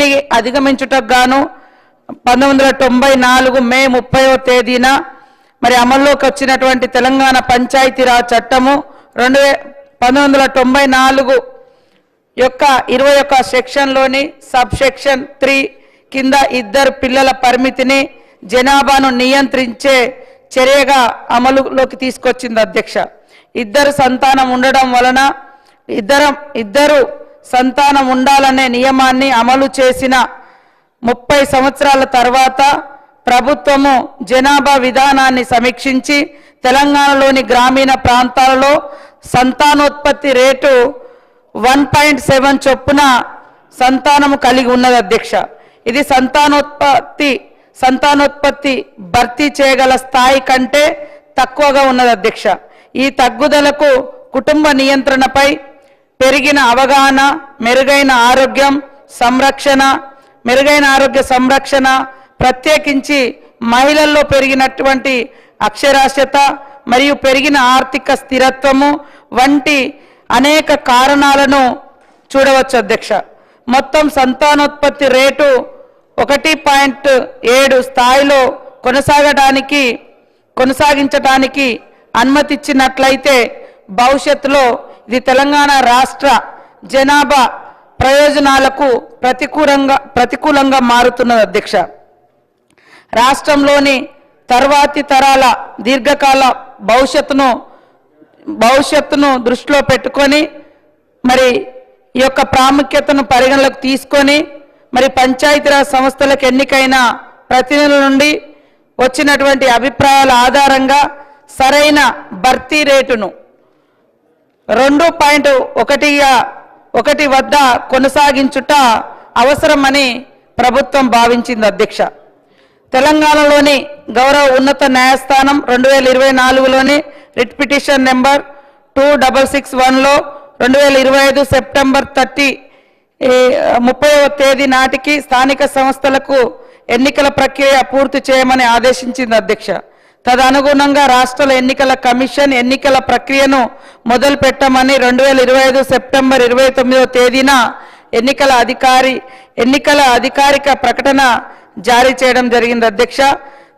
వీటిని అధిగమించుటకు గాను పంతొమ్మిది వందల తొంభై నాలుగు మే ముప్పైవ తేదీన మరి అమల్లోకి వచ్చినటువంటి తెలంగాణ పంచాయతీరాజ్ చట్టము రెండు వే పంతొమ్మిది వందల తొంభై నాలుగు యొక్క ఇరవై ఒక్క సెక్షన్లోని సబ్ సెక్షన్ త్రీ కింద ఇద్దరు పిల్లల పరిమితిని జనాభాను నియంత్రించే చర్యగా అమలులోకి తీసుకొచ్చింది అధ్యక్ష. ఇద్దరు సంతానం ఉండడం వలన ఇద్దరం ఇద్దరు సంతానం ఉండాలనే నియమాన్ని అమలు చేసిన ముప్పై సంవత్సరాల తర్వాత ప్రభుత్వము జనాభా విధానాన్ని సమీక్షించి తెలంగాణలోని గ్రామీణ ప్రాంతాలలో సంతానోత్పత్తి రేటు వన్ పాయింట్ సెవెన్ చొప్పున సంతానము కలిగి ఉన్నది అధ్యక్ష. ఇది సంతానోత్పత్తి సంతానోత్పత్తి భర్తీ చేయగల స్థాయి కంటే తక్కువగా ఉన్నది అధ్యక్ష. ఈ తగ్గుదలకు కుటుంబ నియంత్రణపై పెరిగిన అవగాహన మెరుగైన ఆరోగ్యం సంరక్షణ మెరుగైన ఆరోగ్య సంరక్షణ ప్రత్యేకించి మహిళల్లో పెరిగినటువంటి అక్షరాస్యత మరియు పెరిగిన ఆర్థిక స్థిరత్వము వంటి అనేక కారణాలను చూడవచ్చు అధ్యక్ష. మొత్తం సంతానోత్పత్తి రేటు ఒకటి పాయింట్ ఏడు స్థాయిలో కొనసాగడానికి కొనసాగించడానికి అనుమతిచ్చినట్లయితే భవిష్యత్తులో ఇది తెలంగాణ రాష్ట్ర జనాభా ప్రయోజనాలకు ప్రతికూలంగా ప్రతికూలంగా మారుతున్నది అధ్యక్ష. రాష్ట్రంలోని తర్వాతి తరాల దీర్ఘకాల భవిష్యత్తును భవిష్యత్తును దృష్టిలో పెట్టుకొని మరి ఈ యొక్క ప్రాముఖ్యతను పరిగణలోకి తీసుకొని మరి పంచాయతీరాజ్ సంస్థలకు ఎన్నికైన ప్రతినిధుల నుండి వచ్చినటువంటి అభిప్రాయాల ఆధారంగా సరైన భర్తీ రేటును రెండు పాయింట్ ఒకటి ఒకటి వద్ద కొనసాగించుట అవసరమని ప్రభుత్వం భావించింది అధ్యక్ష. తెలంగాణలోని గౌరవ ఉన్నత న్యాయస్థానం రెండు వేల ఇరవై నాలుగులోని writ petition number two double six వన్లో రెండు వేల ఇరవై ఐదు సెప్టెంబర్ థర్టీ ముప్పైవ తేదీ నాటికి స్థానిక సంస్థలకు ఎన్నికల ప్రక్రియ పూర్తి చేయమని ఆదేశించింది అధ్యక్ష. తదనుగుణంగా రాష్ట్రాల ఎన్నికల కమిషన్ ఎన్నికల ప్రక్రియను మొదలు పెట్టమని రెండు వేల ఇరవై ఐదు సెప్టెంబర్ ఇరవై తొమ్మిదవ తేదీన ఎన్నికల అధికారి ఎన్నికల అధికారిక ప్రకటన జారీ చేయడం జరిగింది. అధ్యక్ష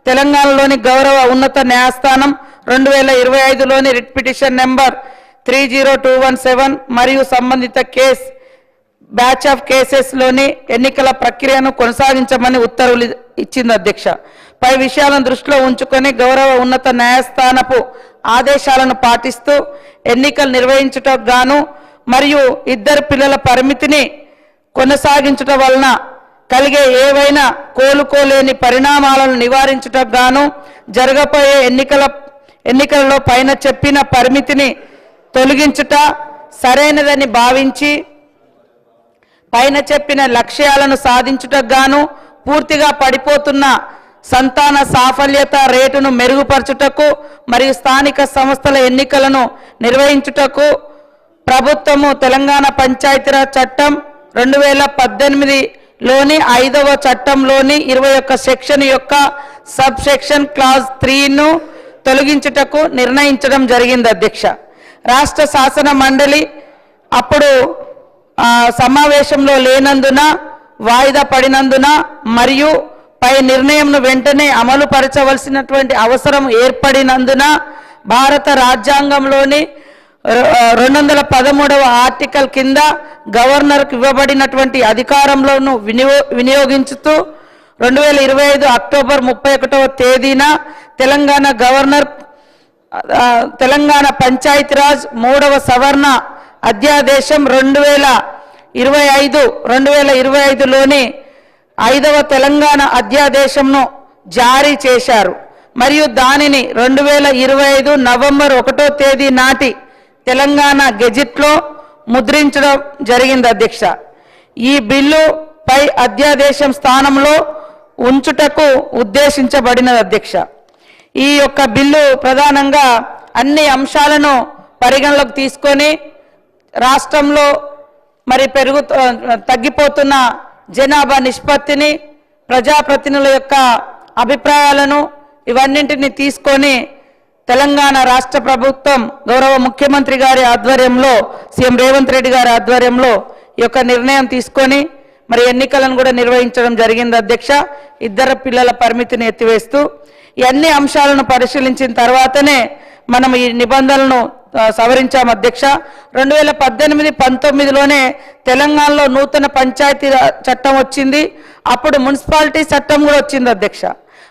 తెలంగాణలోని గౌరవ ఉన్నత న్యాయస్థానం రెండు వేల ఇరవై ఐదులోని writ petition number three zero two one seven మరియు సంబంధిత కేస్ బ్యాచ్ ఆఫ్ కేసెస్లోని ఎన్నికల ప్రక్రియను కొనసాగించమని ఉత్తర్వులు ఇచ్చింది. అధ్యక్ష పై విషయాలను దృష్టిలో ఉంచుకొని గౌరవ ఉన్నత న్యాయస్థానపు ఆదేశాలను పాటిస్తూ ఎన్నికలు నిర్వహించుటకు గాను మరియు ఇద్దరు పిల్లల పరిమితిని కొనసాగించుట వలన కలిగే ఏవైనా కోలుకోలేని పరిణామాలను నివారించుటకు గాను జరగబోయే ఎన్నికల ఎన్నికలలో పైన చెప్పిన పరిమితిని తొలగించుట సరైనదని భావించి పైన చెప్పిన లక్ష్యాలను సాధించుటకు గాను పూర్తిగా పడిపోతున్న సంతాన సాఫల్యత రేటును మెరుగుపరచుటకు మరియు స్థానిక సంస్థల ఎన్నికలను నిర్వహించుటకు ప్రభుత్వము తెలంగాణ పంచాయతీరాజ్ చట్టం రెండు వేల పద్దెనిమిదిలోని ఐదవ చట్టంలోని ఇరవై ఒక్క సెక్షన్ యొక్క సబ్ సెక్షన్ క్లాజ్ త్రీను తొలగించుటకు నిర్ణయించడం జరిగింది అధ్యక్ష. రాష్ట్ర శాసన మండలి అప్పుడు సమావేశంలో లేనందున వాయిదా పడినందున మరియు పై నిర్ణయంను వెంటనే అమలు పరచవలసినటువంటి అవసరం ఏర్పడినందున భారత రాజ్యాంగంలోని రెండు వందల పదమూడవ ఆర్టికల్ కింద గవర్నర్కు ఇవ్వబడినటువంటి అధికారంలోను వినియో వినియోగించుతూ రెండు వేల ఇరవై ఐదు అక్టోబర్ ముప్పై ఒకటవ తేదీన తెలంగాణ గవర్నర్ తెలంగాణ పంచాయతీరాజ్ మూడవ సవర్ణ అధ్యాదేశం రెండు వేల ఇరవై ఐదు రెండు వేల ఇరవై ఐదులోని ఐదవ తెలంగాణ అధ్యాదేశంను జారీ చేశారు. మరియు దానిని రెండు వేల ఇరవై ఐదు నవంబర్ ఒకటో తేదీ నాటి తెలంగాణ గెజిట్లో ముద్రించడం జరిగింది అధ్యక్ష. ఈ బిల్లు పై అధ్యాదేశం స్థానంలో ఉంచుటకు ఉద్దేశించబడినది అధ్యక్ష. ఈ యొక్క బిల్లు ప్రధానంగా అన్ని అంశాలను పరిగణలోకి తీసుకొని రాష్ట్రంలో మరి పెరుగు తగ్గిపోతున్న జనాభా నిష్పత్తిని ప్రజాప్రతినిధుల యొక్క అభిప్రాయాలను ఇవన్నింటిని తీసుకొని తెలంగాణ రాష్ట్ర ప్రభుత్వం గౌరవ ముఖ్యమంత్రి గారి ఆధ్వర్యంలో సీఎం రేవంత్ రెడ్డి గారి ఆధ్వర్యంలో ఈ యొక్క నిర్ణయం తీసుకొని మరి ఎన్నికలను కూడా నిర్వహించడం జరిగింది అధ్యక్ష. ఇద్దరు పిల్లల పరిమితిని ఎత్తివేస్తూ ఈ అంశాలను పరిశీలించిన తర్వాతనే మనం ఈ నిబంధనలను సవరించాం అధ్యక్ష. రెండు వేల పద్దెనిమిది పంతొమ్మిదిలోనే తెలంగాణలో నూతన పంచాయతీ రా- చట్టం వచ్చింది. అప్పుడు మున్సిపాలిటీ చట్టం కూడా వచ్చింది అధ్యక్ష.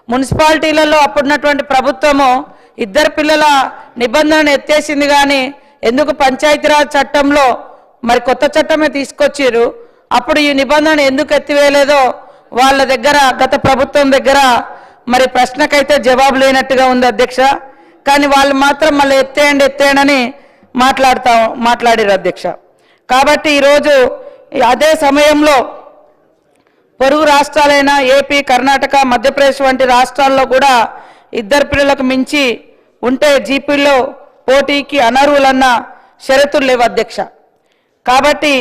మున్సిపాలిటీలలో అప్పుడున్నటువంటి ప్రభుత్వము ఇద్దరు పిల్లల నిబంధనను ఎత్తేసింది కానీ ఎందుకు పంచాయతీరాజ్ చట్టంలో మరి కొత్త చట్టమే తీసుకొచ్చారు అప్పుడు ఈ నిబంధన ఎందుకు ఎత్తివేయలేదో వాళ్ళ దగ్గర గత ప్రభుత్వం దగ్గర మరి ప్రశ్నకైతే జవాబు లేనట్టుగా ఉంది అధ్యక్ష. కానీ వాళ్ళు మాత్రం మళ్ళీ ఎత్తేయండి ఎత్తేయండి మాట్లాడతా మాట్లాడారు అధ్యక్ష. కాబట్టి ఈరోజు అదే సమయంలో పొరుగు రాష్ట్రాలైన ఏపీ కర్ణాటక మధ్యప్రదేశ్ వంటి రాష్ట్రాల్లో కూడా ఇద్దరు పిల్లలకు మించి ఉంటే జీపీలో పోటీకి అనర్హులన్న షరతులు లేవు అధ్యక్ష. కాబట్టి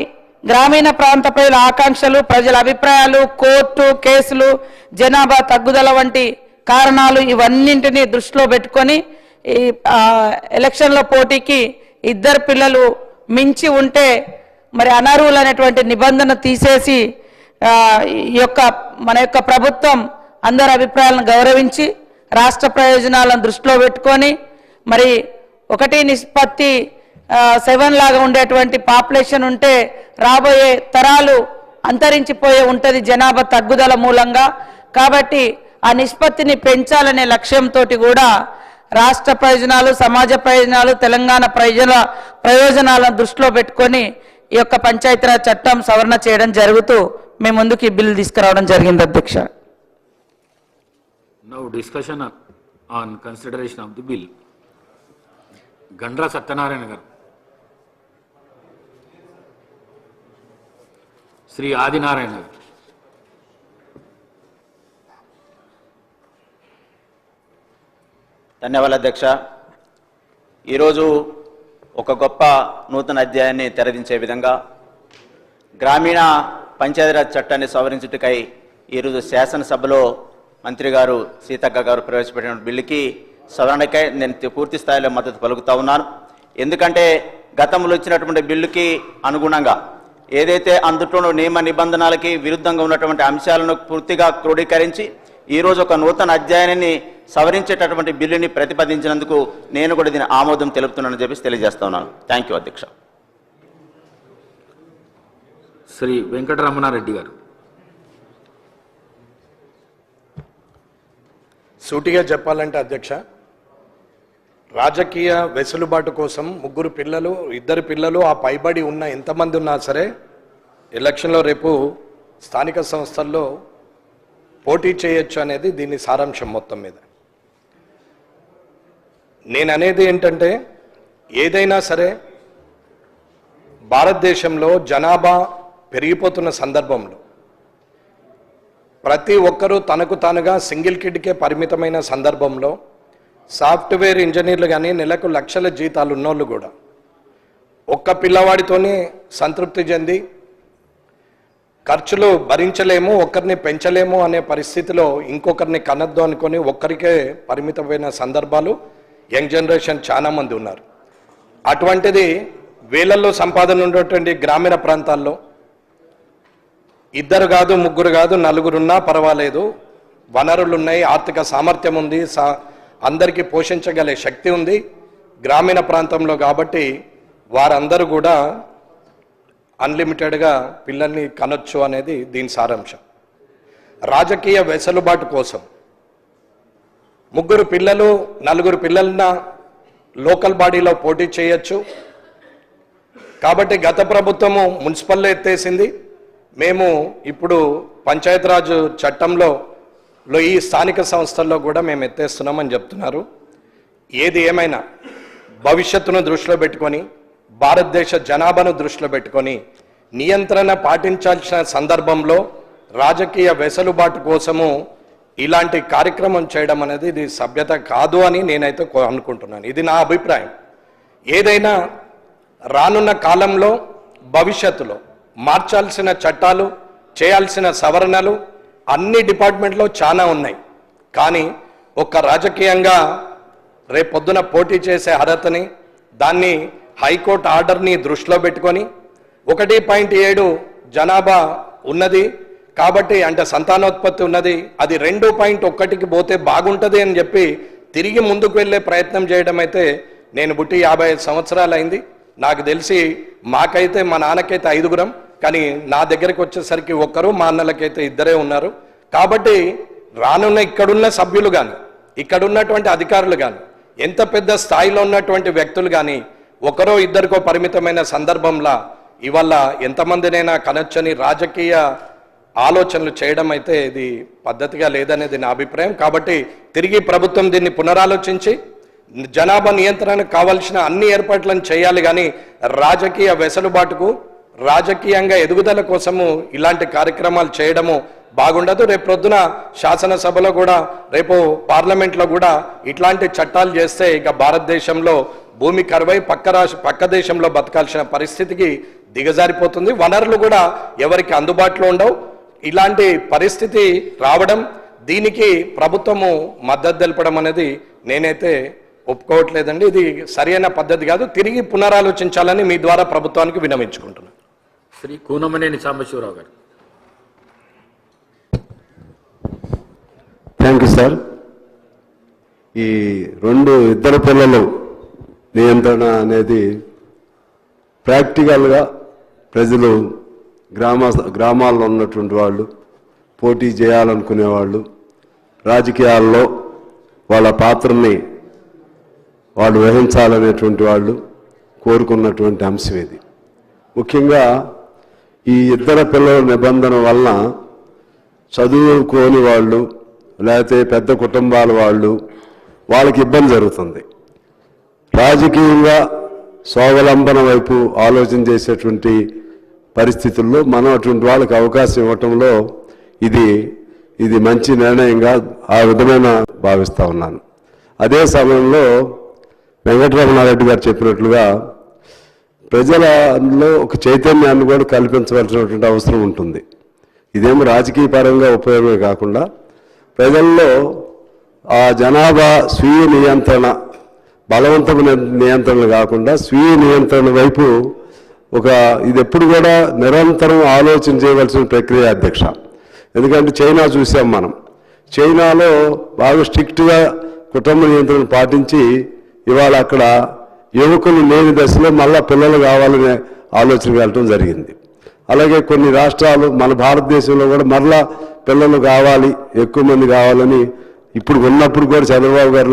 గ్రామీణ ప్రాంత ప్రజల ఆకాంక్షలు ప్రజల అభిప్రాయాలు కోర్టు కేసులు జనాభా తగ్గుదల వంటి కారణాలు ఇవన్నింటినీ దృష్టిలో పెట్టుకొని ఈ ఎలక్షన్ల పోటీకి ఇద్దరు పిల్లలు మించి ఉంటే మరి అనర్హులు అనేటువంటి నిబంధన తీసేసి ఈ యొక్క మన యొక్క ప్రభుత్వం అందరి అభిప్రాయాలను గౌరవించి రాష్ట్ర ప్రయోజనాలను దృష్టిలో పెట్టుకొని మరి ఒకటి నిష్పత్తి సెవెన్ లాగా ఉండేటువంటి పాపులేషన్ ఉంటే రాబోయే తరాలు అంతరించిపోయే ఉంటుంది జనాభా తగ్గుదల మూలంగా. కాబట్టి ఆ నిష్పత్తిని పెంచాలనే లక్ష్యంతో కూడా రాష్ట్ర ప్రయోజనాలు సమాజ ప్రయోజనాలు తెలంగాణ ప్రయోజన ప్రయోజనాలను దృష్టిలో పెట్టుకొని ఈ యొక్క పంచాయతీరాజ్ చట్టం సవరణ చేయడం జరుగుతూ మేము ముందుకు ఈ బిల్లు తీసుకురావడం జరిగింది అధ్యక్ష. Now గండ్రా సత్యనారాయణ గారు. శ్రీ ఆదినారాయణ గారు. ధన్యవాదాలు అధ్యక్ష. ఈరోజు ఒక గొప్ప నూతన అధ్యాయాన్ని తెరదించే విధంగా గ్రామీణ పంచాయతీరాజ్ చట్టాన్ని సవరించుటకై ఈరోజు శాసనసభలో మంత్రి గారు సీతక్క గారు ప్రవేశపెట్టిన బిల్లుకి సవరణకై నేను పూర్తి స్థాయిలో మద్దతు పలుకుతా ఉన్నాను. ఎందుకంటే గతంలో ఇచ్చినటువంటి బిల్లుకి అనుగుణంగా ఏదైతే అందుట్లో నియమ నిబంధనలకి విరుద్ధంగా ఉన్నటువంటి అంశాలను పూర్తిగా క్రోడీకరించి ఈరోజు ఒక నూతన అధ్యాయాన్ని సవరించేటటువంటి బిల్లుని ప్రతిపాదించినందుకు నేను కూడా దీని ఆమోదం తెలుపుతున్నానని చెప్పేసి తెలియజేస్తా ఉన్నాను. థ్యాంక్ యూ అధ్యక్ష. శ్రీ వెంకటరమణారెడ్డి గారు. సూటిగా చెప్పాలంటే అధ్యక్ష రాజకీయ వెసులుబాటు కోసం ముగ్గురు పిల్లలు ఇద్దరు పిల్లలు ఆ పైబడి ఉన్న ఎంతమంది ఉన్నా సరే ఎలక్షన్లో రేపు స్థానిక సంస్థల్లో పోటీ చేయొచ్చు అనేది దీని సారాంశం మొత్తం మీద. నేను అనేది ఏంటంటే ఏదైనా సరే భారతదేశంలో జనాభా పెరిగిపోతున్న సందర్భంలో ప్రతి ఒక్కరూ తనకు తానుగా సింగిల్ కిడ్కే పరిమితమైన సందర్భంలో సాఫ్ట్వేర్ ఇంజనీర్లు కానీ నెలకు లక్షల జీతాలు ఉన్నోళ్ళు కూడా. ఒక్క పిల్లవాడితోనే సంతృప్తి చెంది ఖర్చులు భరించలేము ఒక్కరిని పెంచలేము అనే పరిస్థితిలో ఇంకొకరిని కనద్దు అనుకొని ఒక్కరికే పరిమితమైన సందర్భాలు యంగ్ జనరేషన్ చాలా మంది ఉన్నారు. అటువంటిది వేలల్లో సంపాదన ఉన్నటువంటి గ్రామీణ ప్రాంతాల్లో ఇద్దరు కాదు ముగ్గురు కాదు నలుగురున్నా పర్వాలేదు. వనరులు ఉన్నాయి ఆర్థిక సామర్థ్యం ఉంది సా అందరికీ పోషించగల శక్తి ఉంది. గ్రామీణ ప్రాంతంలో కాబట్టి వారందరూ కూడా అన్లిమిటెడ్గా పిల్లల్ని కనొచ్చు అనేది దీని సారాంశం. రాజకీయ వెసులుబాటు కోసం ముగ్గురు పిల్లలు నలుగురు పిల్లలన లోకల్ బాడీలో పోటీ చేయొచ్చు. కాబట్టి గత ప్రభుత్వము మున్సిపల్లో ఎత్తేసింది. మేము ఇప్పుడు పంచాయతీరాజ్ చట్టంలో లో ఈ స్థానిక సంస్థల్లో కూడా మేము ఎత్తేస్తున్నామని చెప్తున్నారు. ఏది ఏమైనా భవిష్యత్తును దృష్టిలో పెట్టుకొని భారతదేశ జనాభాను దృష్టిలో పెట్టుకొని నియంత్రణ పాటించాల్సిన సందర్భంలో రాజకీయ వెసులుబాటు కోసము ఇలాంటి కార్యక్రమం చేయడం అనేది ఇది సభ్యత కాదు అని నేనైతే అనుకుంటున్నాను. ఇది నా అభిప్రాయం. ఏదైనా రానున్న కాలంలో భవిష్యత్తులో మార్చాల్సిన చట్టాలు చేయాల్సిన సవరణలు అన్ని డిపార్ట్మెంట్లో చాలా ఉన్నాయి. కానీ ఒక్క రాజకీయంగా రేపొద్దున పోటీ చేసే అర్హతని దాన్ని హైకోర్టు ఆర్డర్ని దృష్టిలో పెట్టుకొని ఒకటి పాయింట్ ఏడు జనాభా ఉన్నది. కాబట్టి అంటే సంతానోత్పత్తి ఉన్నది. అది రెండు పాయింట్ ఒక్కటికి పోతే బాగుంటుంది అని చెప్పి తిరిగి ముందుకు వెళ్ళే ప్రయత్నం చేయడం అయితే నేను పుట్టి యాభై ఐదు సంవత్సరాలు అయింది నాకు తెలిసి మాకైతే మా నాన్నకైతే ఐదుగురం. కానీ నా దగ్గరికి వచ్చేసరికి ఒక్కరు మా అన్నలకైతే ఇద్దరే ఉన్నారు. కాబట్టి రానున్న ఇక్కడున్న సభ్యులు కానీ ఇక్కడున్నటువంటి అధికారులు కానీ ఎంత పెద్ద స్థాయిలో ఉన్నటువంటి వ్యక్తులు కానీ ఒకరో ఇద్దరికో పరిమితమైన సందర్భంలో ఇవాళ ఎంతమందినైనా కనొచ్చని రాజకీయ ఆలోచనలు చేయడం అయితే ఇది పద్ధతిగా లేదనేది నా అభిప్రాయం. కాబట్టి తిరిగి ప్రభుత్వం దీన్ని పునరాలోచించి జనాభా నియంత్రణకు కావలసిన అన్ని ఏర్పాట్లను చేయాలి కానీ రాజకీయ వెసులుబాటుకు రాజకీయంగా ఎదుగుదల కోసము ఇలాంటి కార్యక్రమాలు చేయడము బాగుండదు. రేపు ప్రొద్దున శాసనసభలో కూడా రేపు పార్లమెంట్లో కూడా ఇట్లాంటి చట్టాలు చేస్తే ఇక భారతదేశంలో భూమి కరువై పక్క రాష్ట్ర పక్క దేశంలో బతకాల్సిన పరిస్థితికి దిగజారిపోతుంది. వనరులు కూడా ఎవరికి అందుబాటులో ఉండవు. ఇలాంటి పరిస్థితి రావడం దీనికి ప్రభుత్వము మద్దతు తెలపడం అనేది నేనైతే ఒప్పుకోవట్లేదండి. ఇది సరైన పద్ధతి కాదు. తిరిగి పునరాలోచించాలని మీ ద్వారా ప్రభుత్వానికి వినమించుకుంటున్నాను శ్రీ కూనమనేని సాంబశివరావు గారు. థ్యాంక్ యూ సార్ ఈ రెండు ఇద్దరు పిల్లలు నియంత్రణ అనేది ప్రాక్టికల్గా ప్రజలు గ్రామ గ్రామాల్లో ఉన్నటువంటి వాళ్ళు పోటీ చేయాలనుకునే వాళ్ళు రాజకీయాల్లో వాళ్ళ పాత్రని వాళ్ళు వహించాలనేటువంటి వాళ్ళు కోరుకున్నటువంటి అంశం ఇది. ముఖ్యంగా ఈ ఇద్దరు పిల్లల నిబంధన వలన చదువుకోని వాళ్ళు లేకపోతే పెద్ద కుటుంబాల వాళ్ళు వాళ్ళకి ఇబ్బంది జరుగుతుంది. రాజకీయంగా స్వావలంబన వైపు ఆలోచన చేసేటువంటి పరిస్థితుల్లో మనం అటువంటి వాళ్ళకి అవకాశం ఇవ్వటంలో ఇది ఇది మంచి నిర్ణయంగా ఆ విధమైన భావిస్తూ ఉన్నాను. అదే సమయంలో వెంకటరమణారెడ్డి గారు చెప్పినట్లుగా ప్రజలలో ఒక చైతన్యాన్ని కూడా కల్పించవలసినటువంటి అవసరం ఉంటుంది. ఇదేమో రాజకీయ పరంగా ఉపయోగమే కాకుండా ప్రజల్లో ఆ జనాభా స్వీయ నియంత్రణ బలవంతమైన నియంత్రణ కాకుండా స్వీయ నియంత్రణ వైపు ఒక ఇది ఎప్పుడు కూడా నిరంతరం ఆలోచన చేయవలసిన ప్రక్రియ అధ్యక్ష. ఎందుకంటే చైనా చూసాం మనం. చైనాలో బాగా స్ట్రిక్ట్గా కుటుంబ నియంత్రణ పాటించి ఇవాళ అక్కడ యువకులు లేని దశలో మళ్ళా పిల్లలు కావాలనే ఆలోచన వెళ్ళటం జరిగింది. అలాగే కొన్ని రాష్ట్రాలు మన భారతదేశంలో కూడా మరలా పిల్లలు కావాలి ఎక్కువ మంది కావాలని ఇప్పుడు ఉన్నప్పుడు కూడా చంద్రబాబు గారు